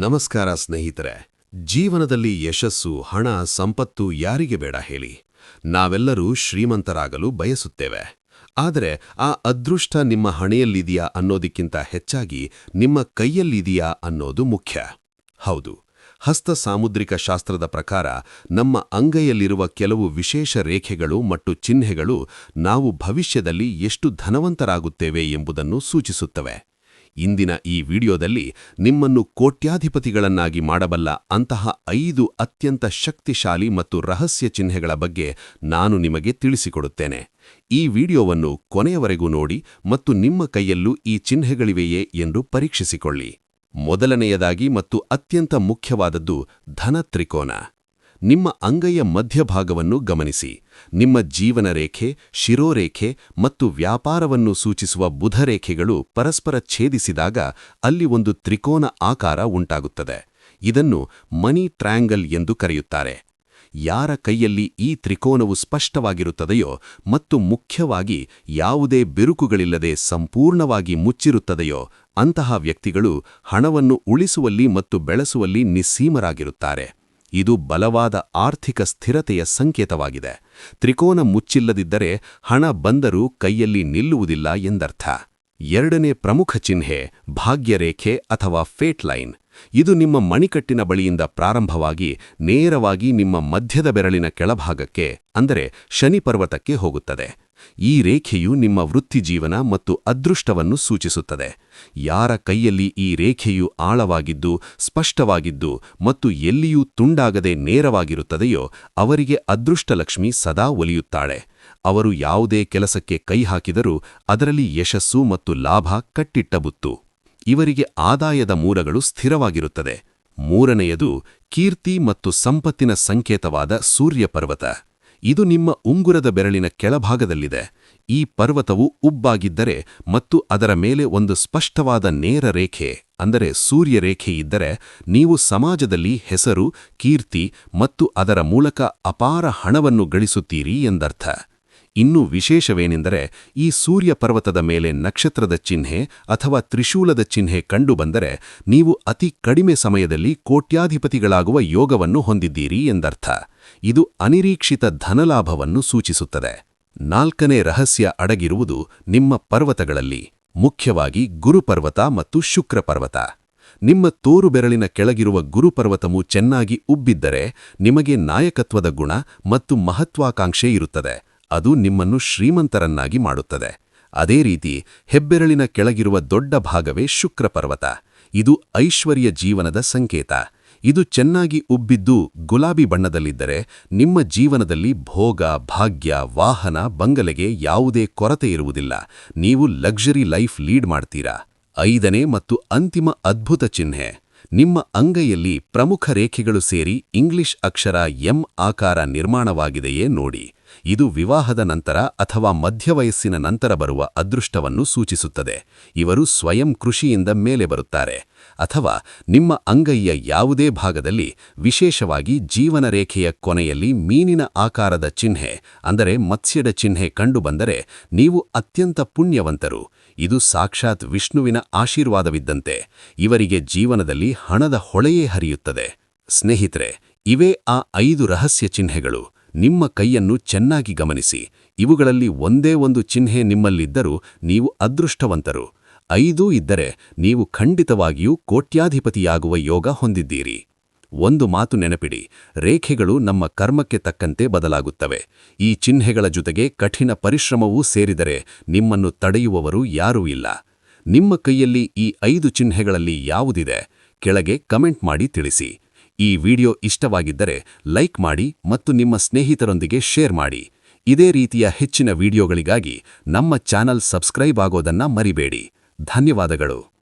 ನಮಸ್ಕಾರ ಸ್ನೇಹಿತರೆ, ಜೀವನದಲ್ಲಿ ಯಶಸ್ಸು, ಹಣ, ಸಂಪತ್ತು ಯಾರಿಗೆ ಬೇಡ ಹೇಳಿ. ನಾವೆಲ್ಲರೂ ಶ್ರೀಮಂತರಾಗಲು ಬಯಸುತ್ತೇವೆ. ಆದರೆ ಆ ಅದೃಷ್ಟ ನಿಮ್ಮ ಹಣೆಯಲ್ಲಿದೆಯಾ ಅನ್ನೋದಕ್ಕಿಂತ ಹೆಚ್ಚಾಗಿ ನಿಮ್ಮ ಕೈಯಲ್ಲಿದೆಯಾ ಅನ್ನೋದು ಮುಖ್ಯ. ಹೌದು, ಹಸ್ತ ಸಾಮುದ್ರಿಕ ಶಾಸ್ತ್ರದ ಪ್ರಕಾರ ನಮ್ಮ ಅಂಗೈಯಲ್ಲಿರುವ ಕೆಲವು ವಿಶೇಷ ರೇಖೆಗಳು ಮತ್ತು ಚಿಹ್ನೆಗಳು ನಾವು ಭವಿಷ್ಯದಲ್ಲಿ ಎಷ್ಟು ಧನವಂತರಾಗುತ್ತೇವೆ ಎಂಬುದನ್ನು ಸೂಚಿಸುತ್ತವೆ. ಇಂದಿನ ಈ ವಿಡಿಯೋದಲ್ಲಿ ನಿಮ್ಮನ್ನು ಕೋಟ್ಯಾಧಿಪತಿಗಳನ್ನಾಗಿ ಮಾಡಬಲ್ಲ ಅಂತಹ ಐದು ಅತ್ಯಂತ ಶಕ್ತಿಶಾಲಿ ಮತ್ತು ರಹಸ್ಯ ಚಿಹ್ನೆಗಳ ಬಗ್ಗೆ ನಾನು ನಿಮಗೆ ತಿಳಿಸಿಕೊಡುತ್ತೇನೆ. ಈ ವಿಡಿಯೋವನ್ನು ಕೊನೆಯವರೆಗೂ ನೋಡಿ ಮತ್ತು ನಿಮ್ಮ ಕೈಯಲ್ಲೂ ಈ ಚಿಹ್ನೆಗಳಿವೆಯೇ ಎಂದು ಪರೀಕ್ಷಿಸಿಕೊಳ್ಳಿ. ಮೊದಲನೆಯದಾಗಿ ಮತ್ತು ಅತ್ಯಂತ ಮುಖ್ಯವಾದದ್ದು ಧನ ತ್ರಿಕೋನ. ನಿಮ್ಮ ಅಂಗೈಯ ಮಧ್ಯಭಾಗವನ್ನು ಗಮನಿಸಿ. ನಿಮ್ಮ ಜೀವನ ರೇಖೆ ಶಿರೋರೇಖೆ ಮತ್ತು ವ್ಯಾಪಾರವನ್ನು ಸೂಚಿಸುವ ಬುಧರೇಖೆಗಳು ಪರಸ್ಪರ ಛೇದಿಸಿದಾಗ ಅಲ್ಲಿ ಒಂದು ತ್ರಿಕೋನ ಆಕಾರ ಉಂಟಾಗುತ್ತದೆ. ಇದನ್ನು ಮನಿ ಟ್ರ್ಯಾಂಗಲ್ ಎಂದು ಕರೆಯುತ್ತಾರೆ. ಯಾರ ಕೈಯಲ್ಲಿ ಈ ತ್ರಿಕೋನವು ಸ್ಪಷ್ಟವಾಗಿರುತ್ತದೆಯೋ ಮತ್ತು ಮುಖ್ಯವಾಗಿ ಯಾವುದೇ ಬಿರುಕುಗಳಿಲ್ಲದೆ ಸಂಪೂರ್ಣವಾಗಿ ಮುಚ್ಚಿರುತ್ತದೆಯೋ ಅಂತಹ ವ್ಯಕ್ತಿಗಳು ಹಣವನ್ನು ಉಳಿಸುವಲ್ಲಿ ಮತ್ತು ಬೆಳೆಸುವಲ್ಲಿ ನಿಸ್ಸೀಮರಾಗಿರುತ್ತಾರೆ. ಇದು ಬಲವಾದ ಆರ್ಥಿಕ ಸ್ಥಿರತೆಯ ಸಂಕೇತವಾಗಿದೆ. ತ್ರಿಕೋನ ಮುಚ್ಚಿಲ್ಲದಿದ್ದರೆ ಹಣ ಬಂದರೂ ಕೈಯಲ್ಲಿ ನಿಲ್ಲುವುದಿಲ್ಲ ಎಂದರ್ಥ. ಎರಡನೇ ಪ್ರಮುಖ ಚಿಹ್ನೆ ಭಾಗ್ಯರೇಖೆ ಅಥವಾ ಫೇಟ್ ಲೈನ್. ಇದು ನಿಮ್ಮ ಮಣಿಕಟ್ಟಿನ ಬಳಿಯಿಂದ ಪ್ರಾರಂಭವಾಗಿ ನೇರವಾಗಿ ನಿಮ್ಮ ಮಧ್ಯದ ಬೆರಳಿನ ಕೆಳಭಾಗಕ್ಕೆ, ಅಂದರೆ ಶನಿ ಪರ್ವತಕ್ಕೆ ಹೋಗುತ್ತದೆ. ಈ ರೇಖೆಯು ನಿಮ್ಮ ವೃತ್ತಿಜೀವನ ಮತ್ತು ಅದೃಷ್ಟವನ್ನು ಸೂಚಿಸುತ್ತದೆ. ಯಾರ ಕೈಯಲ್ಲಿ ಈ ರೇಖೆಯು ಆಳವಾಗಿದ್ದು, ಸ್ಪಷ್ಟವಾಗಿದ್ದು ಮತ್ತು ಎಲ್ಲಿಯೂ ತುಂಡಾಗದೆ ನೇರವಾಗಿರುತ್ತದೆಯೋ, ಅವರಿಗೆ ಅದೃಷ್ಟಲಕ್ಷ್ಮಿ ಸದಾ ಒಲಿಯುತ್ತಾಳೆ. ಅವರು ಯಾವುದೇ ಕೆಲಸಕ್ಕೆ ಕೈ ಹಾಕಿದರೂ ಅದರಲ್ಲಿ ಯಶಸ್ಸು ಮತ್ತು ಲಾಭ ಕಟ್ಟಿಟ್ಟಬುತ್ತು ಇವರಿಗೆ ಆದಾಯದ ಮೂಲಗಳು ಸ್ಥಿರವಾಗಿರುತ್ತದೆ. ಮೂರನೆಯದು ಕೀರ್ತಿ ಮತ್ತು ಸಂಪತ್ತಿನ ಸಂಕೇತವಾದ ಸೂರ್ಯಪರ್ವತ. ಇದು ನಿಮ್ಮ ಉಂಗುರದ ಬೆರಳಿನ ಕೆಳಭಾಗದಲ್ಲಿದೆ. ಈ ಪರ್ವತವು ಉಬ್ಬಾಗಿದ್ದರೆ ಮತ್ತು ಅದರ ಮೇಲೆ ಒಂದು ಸ್ಪಷ್ಟವಾದ ನೇರ ರೇಖೆ, ಅಂದರೆ ಸೂರ್ಯರೇಖೆ ಇದ್ದರೆ ನೀವು ಸಮಾಜದಲ್ಲಿ ಹೆಸರು, ಕೀರ್ತಿ ಮತ್ತು ಅದರ ಮೂಲಕ ಅಪಾರ ಹಣವನ್ನು ಗಳಿಸುತ್ತೀರಿ ಎಂದರ್ಥ. ಇನ್ನೂ ವಿಶೇಷವೇನೆಂದರೆ ಈ ಸೂರ್ಯ ಪರ್ವತದ ಮೇಲೆ ನಕ್ಷತ್ರದ ಚಿಹ್ನೆ ಅಥವಾ ತ್ರಿಶೂಲದ ಚಿಹ್ನೆ ಕಂಡುಬಂದರೆ ನೀವು ಅತಿ ಕಡಿಮೆ ಸಮಯದಲ್ಲಿ ಕೋಟ್ಯಾಧಿಪತಿಗಳಾಗುವ ಯೋಗವನ್ನು ಹೊಂದಿದ್ದೀರಿ ಎಂದರ್ಥ. ಇದು ಅನಿರೀಕ್ಷಿತ ಧನಲಾಭವನ್ನು ಸೂಚಿಸುತ್ತದೆ. ನಾಲ್ಕನೇ ರಹಸ್ಯ ಅಡಗಿರುವುದು ನಿಮ್ಮ ಪರ್ವತಗಳಲ್ಲಿ, ಮುಖ್ಯವಾಗಿ ಗುರುಪರ್ವತ ಮತ್ತು ಶುಕ್ರಪರ್ವತ. ನಿಮ್ಮ ತೋರು ಬೆರಳಿನ ಕೆಳಗಿರುವ ಗುರುಪರ್ವತವು ಚೆನ್ನಾಗಿ ಉಬ್ಬಿದ್ದರೆ ನಿಮಗೆ ನಾಯಕತ್ವದ ಗುಣ ಮತ್ತು ಮಹತ್ವಾಕಾಂಕ್ಷೆ ಇರುತ್ತದೆ. ಅದು ನಿಮ್ಮನ್ನು ಶ್ರೀಮಂತರನ್ನಾಗಿ ಮಾಡುತ್ತದೆ. ಅದೇ ರೀತಿ ಹೆಬ್ಬೆರಳಿನ ಕೆಳಗಿರುವ ದೊಡ್ಡ ಭಾಗವೇ ಶುಕ್ರ ಪರ್ವತ ಇದು ಐಶ್ವರ್ಯ ಜೀವನದ ಸಂಕೇತ. ಇದು ಚೆನ್ನಾಗಿ ಉಬ್ಬಿದ್ದು ಗುಲಾಬಿ ಬಣ್ಣದಲ್ಲಿದ್ದರೆ ನಿಮ್ಮ ಜೀವನದಲ್ಲಿ ಭೋಗ, ಭಾಗ್ಯ, ವಾಹನ, ಬಂಗಲೆಗೆ ಯಾವುದೇ ಕೊರತೆ ಇರುವುದಿಲ್ಲ. ನೀವು ಲಕ್ಸುರಿ ಲೈಫ್ ಲೀಡ್ ಮಾಡ್ತೀರಾ? ಐದನೇ ಮತ್ತು ಅಂತಿಮ ಅದ್ಭುತ ಚಿಹ್ನೆ. ನಿಮ್ಮ ಅಂಗೈಯಲ್ಲಿ ಪ್ರಮುಖ ರೇಖೆಗಳು ಸೇರಿ ಇಂಗ್ಲಿಷ್ ಅಕ್ಷರ ಎಂ ಆಕಾರ ನಿರ್ಮಾಣವಾಗಿದೆಯೇ ನೋಡಿ. ಇದು ವಿವಾಹದ ನಂತರ ಅಥವಾ ಮಧ್ಯವಯಸ್ಸಿನ ನಂತರ ಬರುವ ಅದೃಷ್ಟವನ್ನು ಸೂಚಿಸುತ್ತದೆ. ಇವರು ಸ್ವಯಂ ಕೃಷಿಯಿಂದ ಮೇಲೆ ಬರುತ್ತಾರೆ. ಅಥವಾ ನಿಮ್ಮ ಅಂಗೈಯ ಯಾವುದೇ ಭಾಗದಲ್ಲಿ ವಿಶೇಷವಾಗಿ ಜೀವನ ರೇಖೆಯ ಕೊನೆಯಲ್ಲಿ ಮೀನಿನ ಆಕಾರದ ಚಿಹ್ನೆ, ಅಂದರೆ ಮತ್ಸ್ಯದ ಚಿಹ್ನೆ ಕಂಡುಬಂದರೆ ನೀವು ಅತ್ಯಂತ ಪುಣ್ಯವಂತರು. ಇದು ಸಾಕ್ಷಾತ್ ವಿಷ್ಣುವಿನ ಆಶೀರ್ವಾದವಿದ್ದಂತೆ. ಇವರಿಗೆ ಜೀವನದಲ್ಲಿ ಹಣದ ಹೊಳೆಯೇ ಹರಿಯುತ್ತದೆ. ಸ್ನೇಹಿತರೆ, ಇವೇ ಆ ಐದು ರಹಸ್ಯ ಚಿಹ್ನೆಗಳು. ನಿಮ್ಮ ಕೈಯನ್ನು ಚೆನ್ನಾಗಿ ಗಮನಿಸಿ. ಇವುಗಳಲ್ಲಿ ಒಂದೇ ಒಂದು ಚಿಹ್ನೆ ನಿಮ್ಮಲ್ಲಿದ್ದರೂ ನೀವು ಅದೃಷ್ಟವಂತರು. ಐದೂ ಇದ್ದರೆ ನೀವು ಖಂಡಿತವಾಗಿಯೂ ಕೋಟ್ಯಾಧಿಪತಿಯಾಗುವ ಯೋಗ ಹೊಂದಿದ್ದೀರಿ. ಒಂದು ಮಾತು ನೆನಪಿಡಿ, ರೇಖೆಗಳು ನಮ್ಮ ಕರ್ಮಕ್ಕೆ ತಕ್ಕಂತೆ ಬದಲಾಗುತ್ತವೆ. ಈ ಚಿಹ್ನೆಗಳ ಜೊತೆಗೆ ಕಠಿಣ ಪರಿಶ್ರಮವೂ ಸೇರಿದರೆ ನಿಮ್ಮನ್ನು ತಡೆಯುವವರು ಯಾರೂ ಇಲ್ಲ. ನಿಮ್ಮ ಕೈಯಲ್ಲಿ ಈ ಐದು ಚಿಹ್ನೆಗಳಲ್ಲಿ ಯಾವುದಿದೆ? ಕೆಳಗೆ ಕಮೆಂಟ್ ಮಾಡಿ ತಿಳಿಸಿ. ಈ ವಿಡಿಯೋ ಇಷ್ಟವಾಗಿದ್ದರೆ ಲೈಕ್ ಮಾಡಿ ಮತ್ತು ನಿಮ್ಮ ಸ್ನೇಹಿತರೊಂದಿಗೆ ಶೇರ್ ಮಾಡಿ. ಇದೇ ರೀತಿಯ ಹೆಚ್ಚಿನ ವಿಡಿಯೋಗಳಿಗಾಗಿ ನಮ್ಮ ಚಾನಲ್ ಸಬ್ಸ್ಕ್ರೈಬ್ ಆಗೋದನ್ನ ಮರಿಬೇಡಿ. ಧನ್ಯವಾದಗಳು.